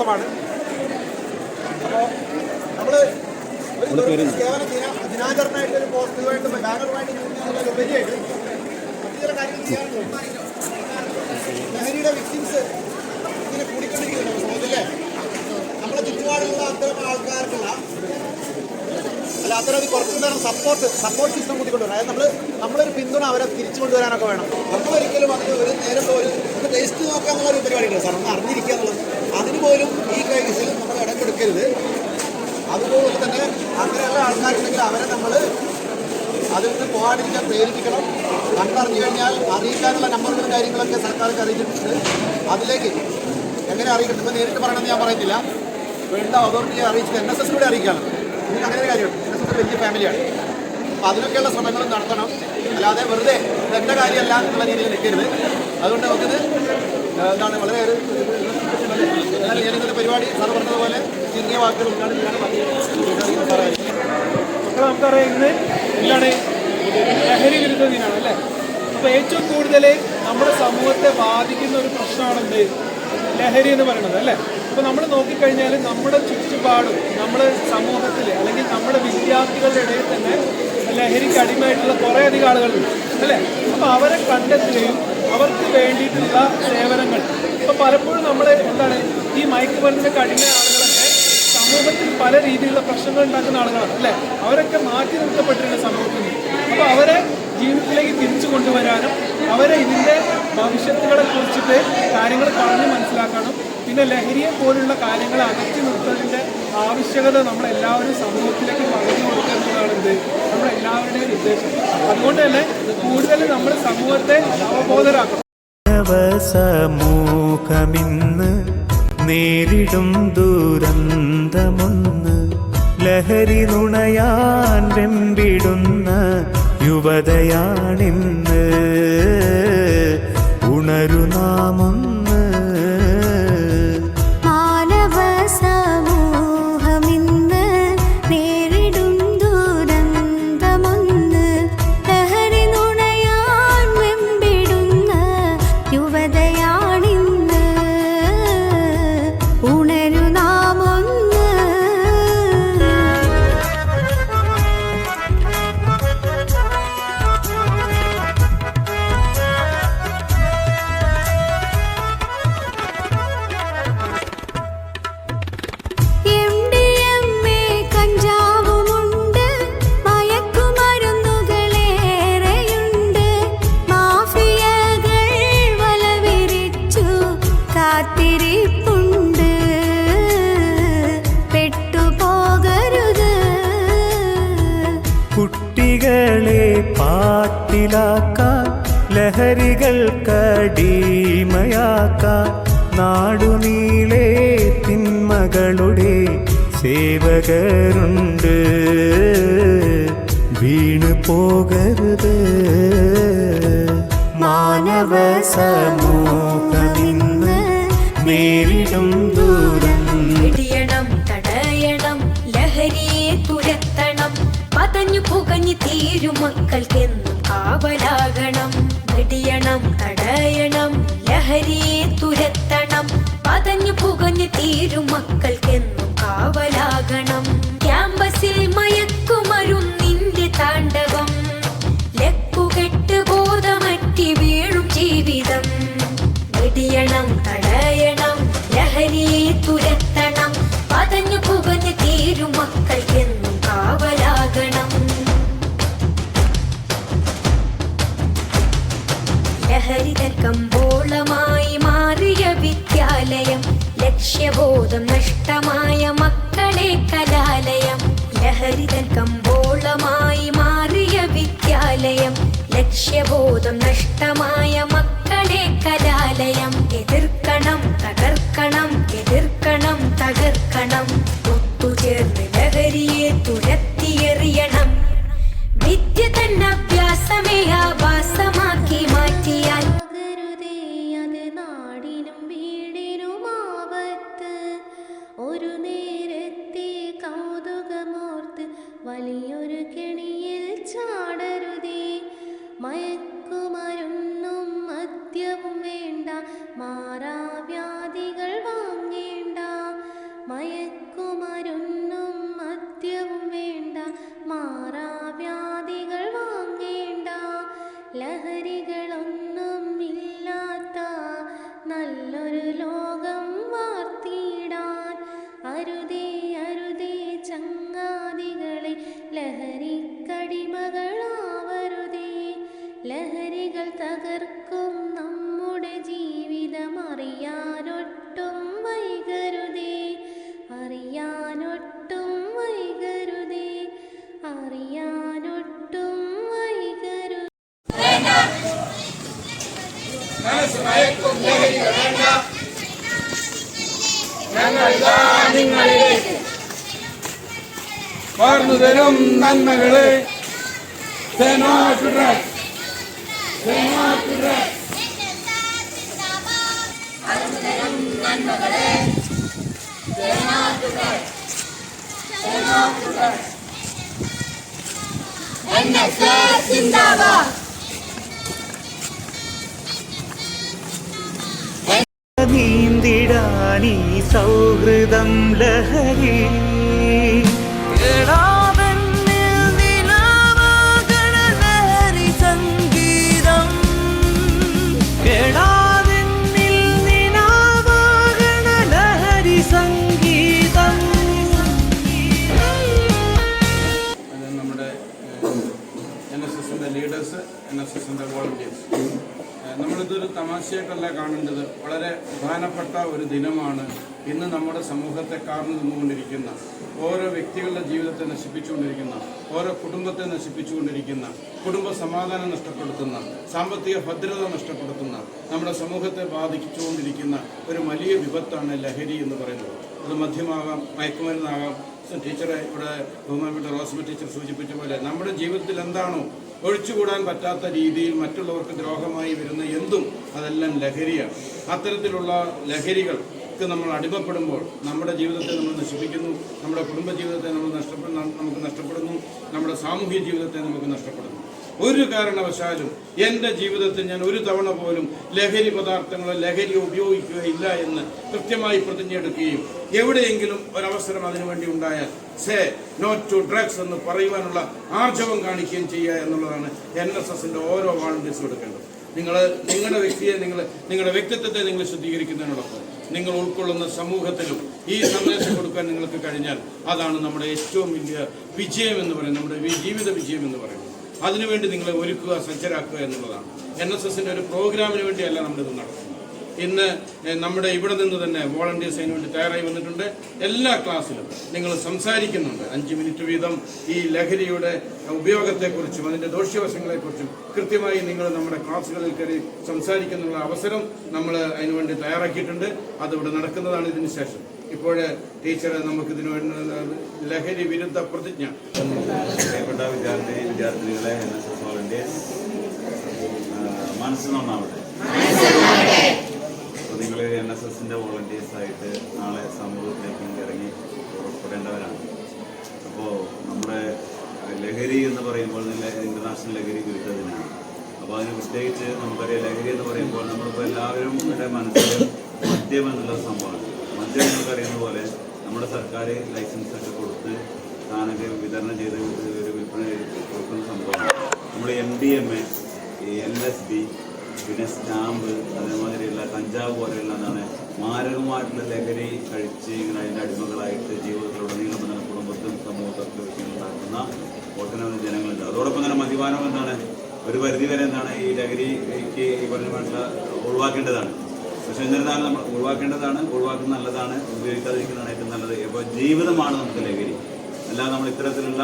ദിവസമാണ്. അപ്പോൾ നമ്മൾ ഒരു കേവലം ദിന- ദിനാചരണമായിട്ട് ഒരു പോസ്റ്ററുമായിട്ട് ബാനറുമായിട്ട് ഉപരിയായിട്ട് മറ്റു ചില കാര്യങ്ങൾ ചെയ്യാറുണ്ട്. ലഹരിയുടെ വിക്ടിംസ് ഇങ്ങനെ കൂടിക്കൊണ്ടിരിക്കുന്നുണ്ട്. സമൂഹത്തിലെ നമ്മുടെ ചുറ്റുപാടുള്ള അത്തരം ആൾക്കാർക്കുള്ള അല്ല അത്തരം കുറച്ചു നേരം സപ്പോർട്ട് സപ്പോർട്ട് സിസ്റ്റം കൂട്ടിക്കൊണ്ടുവരണം അതായത് നമ്മൾ നമ്മളൊരു പിന്തുണ അവരെ തിരിച്ചു കൊണ്ടുവരാനൊക്കെ വേണം. നമ്മളൊരിക്കലും അതിന് ഒരു നേരത്തെ ഒരു ടേസ്റ്റ് നോക്കാന്നുള്ള ഒരു പരിപാടിയുണ്ട് സാർ ഒന്ന് അറിഞ്ഞിരിക്കുക എന്നുള്ളത് അതിന് പോലും ഈ കേസിൽ നമ്മൾ ഇടം കൊടുക്കരുത് അതുപോലെ തന്നെ അങ്ങനെയുള്ള ആൾക്കാരുണ്ടെങ്കിൽ അവരെ നമ്മൾ അതിൽ നിന്ന് പോകാതിരിക്കാൻ പ്രേരിപ്പിക്കണം. കണ്ടറിഞ്ഞു കഴിഞ്ഞാൽ അറിയിക്കാനുള്ള നമ്പറുകളും കാര്യങ്ങളൊക്കെ സർക്കാർക്ക് അറിയിച്ചിട്ടുണ്ട്. അതിലേക്ക് എങ്ങനെ അറിയിക്കണം? ഇപ്പം നേരിട്ട് പറയണമെന്ന് ഞാൻ പറയുന്നില്ല. വേണ്ട അതോറിറ്റിയെ അറിയിച്ചത് എൻ എസ് എസിലൂടെ അറിയിക്കാണ് അങ്ങനെ ഒരു കാര്യമുണ്ട്. എൻ എസ് എസ് വലിയ ഫാമിലിയാണ് അപ്പോൾ അതിനൊക്കെയുള്ള ശ്രമങ്ങളും നടത്തണം. അല്ലാതെ വെറുതെ ഇതെന്റെ കാര്യമല്ല എന്നുള്ള രീതിയിൽ നിൽക്കരുത്. അതുകൊണ്ട് നമുക്കിത് എന്താണ് വളരെ ഒരു എന്നാൽ ഞാൻ പരിപാടി സാർ പറഞ്ഞതുപോലെ ചുരുങ്ങിയ വാക്കുകൾ പറയാൻ അപ്പോൾ നമുക്കറിയാം ഇന്ന് എന്താണ് ലഹരി വിരുദ്ധ ദിനമാണ് അല്ലേ? അപ്പോൾ ഏറ്റവും കൂടുതൽ നമ്മുടെ സമൂഹത്തെ ബാധിക്കുന്ന ഒരു പ്രശ്നമാണെന്ത്? ലഹരി എന്ന് പറയുന്നത് അല്ലേ? അപ്പോൾ നമ്മൾ നോക്കിക്കഴിഞ്ഞാൽ നമ്മുടെ ചുറ്റുപാടും നമ്മുടെ സമൂഹത്തിൽ അല്ലെങ്കിൽ നമ്മുടെ വിദ്യാർത്ഥികളുടെ ഇടയിൽ തന്നെ ലഹരിക്ക് അടിമയായിട്ടുള്ള കുറേ അധികം ആളുകളുണ്ട്. അല്ലേ? അപ്പോൾ അവരെ കണ്ടെത്തുകയും അവർക്ക് വേണ്ടിയിട്ടുള്ള സേവനങ്ങൾ. ഇപ്പോൾ പലപ്പോഴും നമ്മൾ എന്താണ് ഈ മയക്കുമരുന്നിനൊക്കെ കഠിന ആളുകളൊക്കെ സമൂഹത്തിൽ പല രീതിയിലുള്ള പ്രശ്നങ്ങൾ ഉണ്ടാക്കുന്ന ആളുകളാണ് അല്ലേ? അവരൊക്കെ മാറ്റി നിർത്തപ്പെട്ടിട്ടുണ്ട് സമൂഹത്തിൽ. അപ്പൊ അപ്പോൾ അവരെ ജീവിതത്തിലേക്ക് തിരിച്ചു കൊണ്ടുവരാനും അവരെ ഇതിന്റെ ഭവിഷ്യത്തുകളെ കുറിച്ചിട്ട് കാര്യങ്ങൾ പറഞ്ഞ് മനസ്സിലാക്കാനും പിന്നെ ലഹരിയെ പോലുള്ള കാര്യങ്ങൾ അകറ്റി നിർത്തുന്നതിന്റെ ആവശ്യകത നമ്മളെല്ലാവരും സമൂഹത്തിലേക്ക് പറഞ്ഞു കൊടുക്കുക എന്നുള്ളതാണ് എന്ത് നമ്മളെല്ലാവരുടെയും ഉദ്ദേശം. അതുകൊണ്ട് തന്നെ കൂടുതൽ നമ്മൾ സമൂഹത്തെ അവബോധരാക്കണം. സമൂഹമിന്ന് നേരിടും ദുരന്തമൊന്ന്. ലഹരി നുണയാൻ വെമ്പിടുന്ന യുവതയാണിന്ന്. ലഹരികൾക്കടിമയാക്കാൻ നാടുനീളേ തിന്മകളുടെ സേവകരുണ്ട്. വീണു പോകരുത്. മാനവ സമൂഹമിന്ന് നേരിടും ദൂരം. ഇടിയണം തടയണം ലഹരിയെ തുരത്തണം. പതഞ്ഞു പുകഞ്ഞു തീരും മക്കൾക്കെന്നും ലഹരിയെ തുരത്തണം. പതഞ്ഞു പുകഞ്ഞു തീരും മക്കൾക്കെന്നും കാവലാകണം. ലക്ഷ്യബോധം നഷ്ടമായ മക്കളെ കലാലയം എതിർക്കണം തകർക്കണം എതിർക്കണം തകർക്കണം. பார்ந்து தரும் நன்மைகளே சேனா நன்மகளே എസ് ലഹരി. ലീഡേഴ്സ് എൻ എസ് എസിന്റെ വോളണ്ടിയേഴ്സ് നമ്മളിതൊരു തമാശയായിട്ടല്ല കാണേണ്ടത്. വളരെ പ്രധാനപ്പെട്ട ഒരു ദിനമാണ് ഇന്ന് നമ്മുടെ സമൂഹത്തെ കാർന്നു നിന്നുകൊണ്ടിരിക്കുന്ന ഓരോ വ്യക്തികളുടെ ജീവിതത്തെ നശിപ്പിച്ചുകൊണ്ടിരിക്കുന്ന ഓരോ കുടുംബത്തെ നശിപ്പിച്ചുകൊണ്ടിരിക്കുന്ന കുടുംബ സമാധാനം നഷ്ടപ്പെടുത്തുന്ന സാമ്പത്തിക ഭദ്രത നഷ്ടപ്പെടുത്തുന്ന നമ്മുടെ സമൂഹത്തെ ബാധിച്ചുകൊണ്ടിരിക്കുന്ന ഒരു വലിയ വിപത്താണ് ലഹരി എന്ന് പറയുന്നത്. അത് മദ്യമാകാം മയക്കുമരുന്നാകാം. ടീച്ചറെ ഇവിടെ ബഹുമാനപ്പെട്ട റോസ്മ ടീച്ചർ സൂചിപ്പിച്ച പോലെ നമ്മുടെ ജീവിതത്തിൽ എന്താണോ ഒഴിച്ചുകൂടാൻ പറ്റാത്ത രീതിയിൽ മറ്റുള്ളവർക്ക് ദ്രോഹമായി വരുന്ന എന്തും അതെല്ലാം ലഹരിയാണ്. അത്തരത്തിലുള്ള ലഹരികൾക്ക് നമ്മൾ അടിമപ്പെടുമ്പോൾ നമ്മുടെ ജീവിതത്തെ നമ്മൾ നശിപ്പിക്കുന്നു നമ്മുടെ കുടുംബ ജീവിതത്തെ നമ്മൾ നഷ്ടപ്പെടുന്ന നമുക്ക് നഷ്ടപ്പെടുന്നു നമ്മുടെ സാമൂഹ്യ ജീവിതത്തെ നമുക്ക് നഷ്ടപ്പെടുന്നു. ഒരു കാരണവശാലും എന്റെ ജീവിതത്തിൽ ഞാൻ ഒരു തവണ പോലും ലഹരി പദാർത്ഥങ്ങളോ ലഹരി ഉപയോഗിക്കുകയില്ല എന്ന് കൃത്യമായി പ്രതിജ്ഞയെടുക്കുകയും എവിടെയെങ്കിലും ഒരവസരം അതിനുവേണ്ടി ഉണ്ടായാൽ സേ നോ ടു ഡ്രഗ്സ് എന്ന് പറയുവാനുള്ള ആർജവം കാണിക്കുകയും ചെയ്യുക എന്നുള്ളതാണ് എൻ എസ് എസിന്റെ ഓരോ വാളണ്ടിയർസും എടുക്കേണ്ടത്. നിങ്ങൾ നിങ്ങളുടെ വ്യക്തിയെ നിങ്ങൾ നിങ്ങളുടെ വ്യക്തിത്വത്തെ നിങ്ങൾ ശുദ്ധീകരിക്കുന്നതിനോടൊപ്പം. നിങ്ങൾ ഉൾക്കൊള്ളുന്ന സമൂഹത്തിലും ഈ സന്ദേശം കൊടുക്കാൻ നിങ്ങൾക്ക് കഴിഞ്ഞാൽ അതാണ് നമ്മുടെ ഏറ്റവും വലിയ വിജയം എന്ന് പറയുന്നത് നമ്മുടെ ജീവിത വിജയം എന്ന് പറയുന്നത്. അതിനുവേണ്ടി നിങ്ങളെ ഒരുക്കുക സജ്ജരാക്കുക എന്നുള്ളതാണ്. എൻ എസ് ഒരു പ്രോഗ്രാമിന് വേണ്ടിയല്ല നമ്മളിത് നടത്തുന്നത്. ഇന്ന് നമ്മുടെ ഇവിടെ നിന്ന് തന്നെ വോളണ്ടിയേഴ്സ് അതിന് വേണ്ടി തയ്യാറായി വന്നിട്ടുണ്ട്. എല്ലാ ക്ലാസ്സിലും നിങ്ങൾ സംസാരിക്കുന്നുണ്ട്. അഞ്ച് മിനിറ്റ് വീതം ഈ ലഹരിയുടെ ഉപയോഗത്തെക്കുറിച്ചും അതിന്റെ ദോഷ്യവശങ്ങളെക്കുറിച്ചും കൃത്യമായി നിങ്ങൾ നമ്മുടെ ക്ലാസ്സുകളിൽ കയറി സംസാരിക്കുന്നുള്ള അവസരം നമ്മൾ അതിനുവേണ്ടി തയ്യാറാക്കിയിട്ടുണ്ട്. അതിവിടെ നടക്കുന്നതാണ് ഇതിന് ശേഷം. ഇപ്പോഴ് ടീച്ചറെ നമുക്ക് ഇതിനു വേണ്ടി ലഹരി വിരുദ്ധ പ്രതിജ്ഞ. പ്രിയപ്പെട്ട വിദ്യാർത്ഥി വിദ്യാർത്ഥികളെ എൻ എസ് എസിന്റെ വോളണ്ടിയേഴ്സ് ആയിട്ട് നാളെ സമൂഹത്തിലേക്ക് ഇറങ്ങി പുറപ്പെടേണ്ടവരാണ്. അപ്പോൾ നമ്മുടെ ലഹരി എന്ന് പറയുമ്പോൾ ഇന്റർനാഷണൽ ലഹരി വിരുദ്ധത്തിനാണ് അപ്പോൾ അതിന് പ്രത്യേകിച്ച് നമുക്കറിയാം ലഹരി എന്ന് പറയുമ്പോൾ നമ്മളിപ്പോൾ എല്ലാവരും ഇവിടെ മനസ്സിൽ മദ്യം എന്നുള്ള സംഭവമാണ്. മദ്യം നമുക്കറിയുന്ന പോലെ നമ്മുടെ സർക്കാർ ലൈസൻസ് ഒക്കെ കൊടുത്ത് സാധനങ്ങൾ വിതരണം ചെയ്ത് ഒരു വിൽപ്പന കൊടുക്കുന്ന സംഭവമാണ്. നമ്മുടെ M D M A L S D പിന്നെ സ്റ്റാമ്പ് അതേമാതിരിയുള്ള കഞ്ചാവ് പോലെയുള്ള എന്താണ് മാരകമായിട്ടുള്ള ലഹരി കഴിച്ച് ഇങ്ങനെ അതിന്റെ അടിമകളായിട്ട് ജീവിതത്തിലുടനീളം തന്നെ കുടുംബത്തിനും സമൂഹത്തിലും വിഷയങ്ങളുണ്ടാക്കുന്ന ഒട്ടനവധി ജനങ്ങളുണ്ട്. അതോടൊപ്പം തന്നെ മദ്യപാനം എന്താണ് ഒരു പരിധി വരെ എന്താണ് ഈ ലഹരിക്ക് ഈ പറഞ്ഞ ഒഴിവാക്കേണ്ടതാണ്. പക്ഷെ എന്നിരുന്നാലും നമ്മൾ ഒഴിവാക്കേണ്ടതാണ് ഒഴിവാക്കുന്നത് നല്ലതാണ് ഉപയോഗിക്കാതിരിക്കുന്നതാണ് ഏറ്റവും നല്ലത്. ഇപ്പോൾ ജീവിതമാണ് നമുക്ക് ലഹരി. അല്ലാതെ നമ്മൾ ഇത്തരത്തിലുള്ള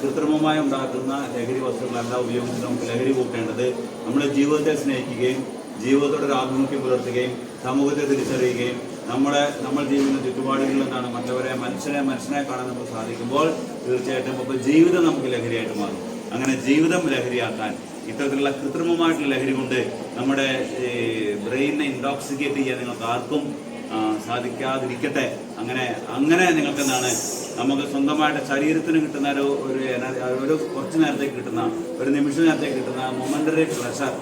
കൃത്രിമമായി ഉണ്ടാക്കുന്ന ലഹരി വസ്തുക്കളല്ല ഉപയോഗിച്ച് നമുക്ക് ലഹരി കൂട്ടേണ്ടത് നമ്മുടെ ജീവിതത്തെ സ്നേഹിക്കുകയും ജീവിതത്തോടെ ഒരു ആഭിമുഖ്യം പുലർത്തുകയും സമൂഹത്തെ തിരിച്ചറിയുകയും നമ്മളെ നമ്മൾ ജീവിക്കുന്ന ചുറ്റുപാടുകളിൽ നിന്നാണ് മറ്റവരെ മനുഷ്യനെ മനുഷ്യനെ കാണാൻ നമുക്ക് സാധിക്കുമ്പോൾ തീർച്ചയായിട്ടും അപ്പോൾ ജീവിതം നമുക്ക് ലഹരിയായിട്ട് മാറും. അങ്ങനെ ജീവിതം ലഹരിയാക്കാൻ ഇത്തരത്തിലുള്ള കൃത്രിമമായിട്ടുള്ള ലഹരി കൊണ്ട് നമ്മുടെ ബ്രെയിനെ ഇൻടോക്സിക്കേറ്റ് ചെയ്യാൻ നിങ്ങൾക്ക് ആർക്കും സാധിക്കാതിരിക്കട്ടെ. അങ്ങനെ അങ്ങനെ നിങ്ങൾക്ക് എന്താണ് നമുക്ക് സ്വന്തമായിട്ട് ശരീരത്തിന് കിട്ടുന്ന ഒരു ഒരു ഒരു കുറച്ച് നേരത്തേക്ക് കിട്ടുന്ന ഒരു നിമിഷ നേരത്തേക്ക് കിട്ടുന്ന മൊമെന്ററി പ്രഷർ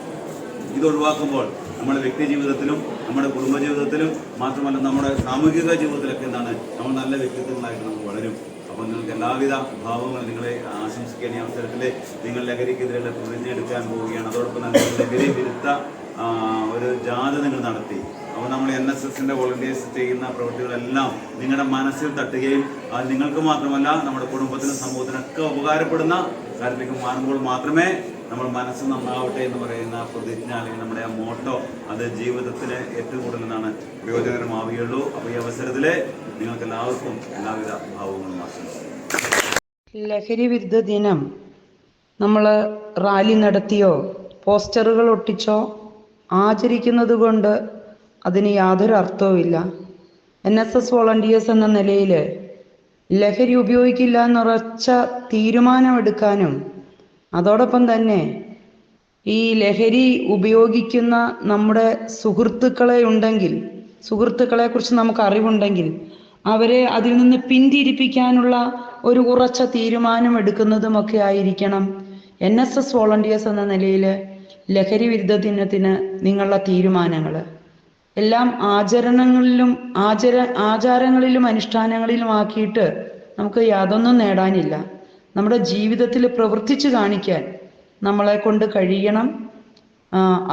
ഇത് ഒഴിവാക്കുമ്പോൾ നമ്മുടെ വ്യക്തി ജീവിതത്തിലും നമ്മുടെ കുടുംബ ജീവിതത്തിലും മാത്രമല്ല നമ്മുടെ സാമൂഹിക ജീവിതത്തിലൊക്കെ എന്താണ് നമ്മൾ നല്ല വ്യക്തിത്വങ്ങളായിട്ട് നമുക്ക് വളരും. അപ്പോൾ നിങ്ങൾക്ക് എല്ലാവിധ ഭാവങ്ങളും നിങ്ങളെ ആശംസിക്കാൻ ഈ അവസരത്തിൽ നിങ്ങൾ ലഹരിക്കെതിരെയുള്ള പ്രതിജ്ഞ എടുക്കാൻ പോവുകയാണ്. അതോടൊപ്പം തന്നെ ലഹരി വിരുദ്ധ ഒരു ജാഥ നിങ്ങൾ നടത്തി. അപ്പോൾ നമ്മൾ എൻ എസ് എസിന്റെ വോളണ്ടിയേഴ്സ് ചെയ്യുന്ന പ്രവൃത്തികളെല്ലാം നിങ്ങളുടെ മനസ്സിൽ തട്ടുകയും അത് നിങ്ങൾക്ക് മാത്രമല്ല നമ്മുടെ കുടുംബത്തിനും സമൂഹത്തിനൊക്കെ ഉപകാരപ്പെടുന്ന കാര്യത്തിലേക്ക് മാറുമ്പോൾ മാത്രമേ നമ്മൾ മനസ്സ് നന്നാവട്ടെ എന്ന് പറയുന്ന പ്രതിജ്ഞ അല്ലെങ്കിൽ നമ്മുടെ ആ മോട്ടോ അത് ജീവിതത്തിന് ഏറ്റവും കൂടുതൽ എന്താണ് പ്രയോജനകരമാവുകയുള്ളൂ അപ്പോൾ ഈ അവസരത്തിൽ നിങ്ങൾക്ക് എല്ലാവർക്കും എല്ലാവിധ ഭാവങ്ങളും ആശംസിക്കുന്നു ലഹരി വിരുദ്ധ ദിനം നമ്മൾ റാലി നടത്തിയോ? പോസ്റ്ററുകൾ ഒട്ടിച്ചോ? ആചരിക്കുന്നത് കൊണ്ട് അതിന് യാതൊരു അർത്ഥവുമില്ല എൻ എസ് എസ് വോളണ്ടിയേഴ്സ് എന്ന നിലയിൽ ലഹരി ഉപയോഗിക്കില്ല എന്നുറച്ച തീരുമാനമെടുക്കാനും അതോടൊപ്പം തന്നെ ഈ ലഹരി ഉപയോഗിക്കുന്ന നമ്മുടെ സുഹൃത്തുക്കളെ ഉണ്ടെങ്കിൽ സുഹൃത്തുക്കളെ കുറിച്ച് നമുക്ക് അറിവുണ്ടെങ്കിൽ അവരെ അതിൽ നിന്ന് പിന്തിരിപ്പിക്കാനുള്ള ഒരു ഉറച്ച തീരുമാനം എടുക്കുന്നതുമൊക്കെ ആയിരിക്കണം എൻ എസ് എസ് വോളണ്ടിയേഴ്സ് എന്ന നിലയിൽ ലഹരി വിരുദ്ധ ദിനത്തിന് നിങ്ങളുടെ തീരുമാനങ്ങൾ. എല്ലാം ആചരണങ്ങളിലും ആചര ആചാരങ്ങളിലും അനുഷ്ഠാനങ്ങളിലും ആക്കിയിട്ട് നമുക്ക് യാതൊന്നും നേടാനില്ല. നമ്മുടെ ജീവിതത്തിൽ പ്രവർത്തിച്ചു കാണിക്കാൻ നമ്മളെ കൊണ്ട് കഴിയണം.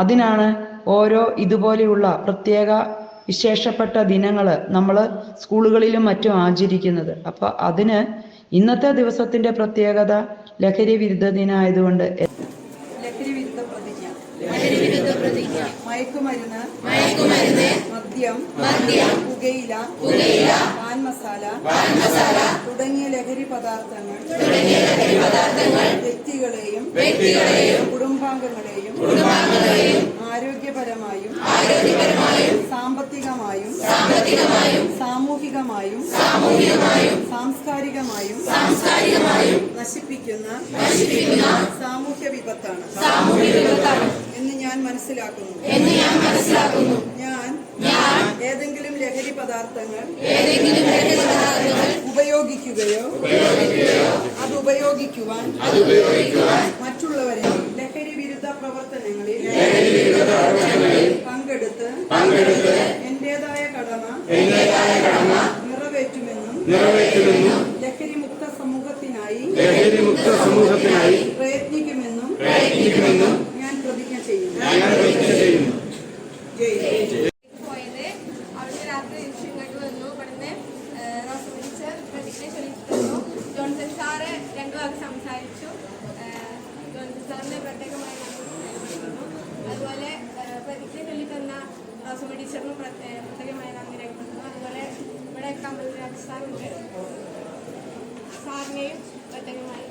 അതിനാണ് ഓരോ ഇതുപോലെയുള്ള പ്രത്യേക വിശേഷപ്പെട്ട ദിനങ്ങൾ നമ്മൾ സ്കൂളുകളിലും മറ്റും ആചരിക്കുന്നത്. അപ്പോൾ അതിന് ഇന്നത്തെ ദിവസത്തിന്റെ പ്രത്യേകത ലഹരി വിരുദ്ധ ദിനമായതുകൊണ്ട് ലഹരി വിരുദ്ധ പ്രതിജ്ഞ ലഹരി വിരുദ്ധ പ്രതിജ്ഞ മയക്കുമരുന്ന്. മയക്കുമരുന്ന്. മദ്യം. മദ്യം. പുകയില. പുകയില. പാൻ മസാല. പാൻ മസാല. തുടങ്ങിയ ലഹരി പദാർത്ഥങ്ങൾ. തുടങ്ങിയ ലഹരി പദാർത്ഥങ്ങൾ. വ്യക്തികളെയും. വ്യക്തികളെയും. കുടുംബാംഗങ്ങളെയും. കുടുംബാംഗങ്ങളെയും. ആരോഗ്യപരമായും. ആരോഗ്യപരമായും. സാമ്പത്തികമായും. സാമ്പത്തികമായും. സാമൂഹികമായും സാമൂഹികമായും സാംസ്കാരികമായും സാംസ്കാരികമായും നശിപ്പിക്കുന്ന നശിപ്പിക്കുന്ന സാമൂഹ്യ വിപത്താണ്. സാമൂഹ്യ വിപത്താണ്. എന്ന് ഞാൻ മനസ്സിലാക്കുന്നു. എന്ന് ഞാൻ മനസ്സിലാക്കുന്നു. ഞാൻ ഞാൻ ഏതെങ്കിലും ലഹരി പദാർത്ഥങ്ങൾ ഏതെങ്കിലും ലഹരി പദാർത്ഥങ്ങൾ ഉപയോഗിക്കുകയോ അത് ഉപയോഗിക്കുവാൻ മറ്റുള്ളവരെ ലഹരി വിരുദ്ധ പ്രവർത്തനങ്ങളിൽ ലഹരി വിരുദ്ധ പ്രവർത്തനങ്ങളിൽ പങ്കെടുത്ത് എന്റേതായ കടമ എന്റേതായ കടമ സമൂഹത്തിനായി ലഹരി മുക്ത സമൂഹത്തിനായി പ്രയത്നിക്കുമെന്നും പ്രയത്നിക്കുമെന്നും ഞാൻ പ്രതിജ്ഞ ചെയ്യുന്നു. ഞാൻ പ്രതിജ്ഞ ചെയ്യുന്നു. സംസാരിച്ചു. പ്രത്യേകമായി അതുപോലെ ടീച്ചറിനും പ്രത്യേകമായി നന്ദി രേഖപ്പെടുത്തുന്നു. അതുപോലെ ഇവിടെ കമ്പനി രാജ് സാറുണ്ട് names, but they might.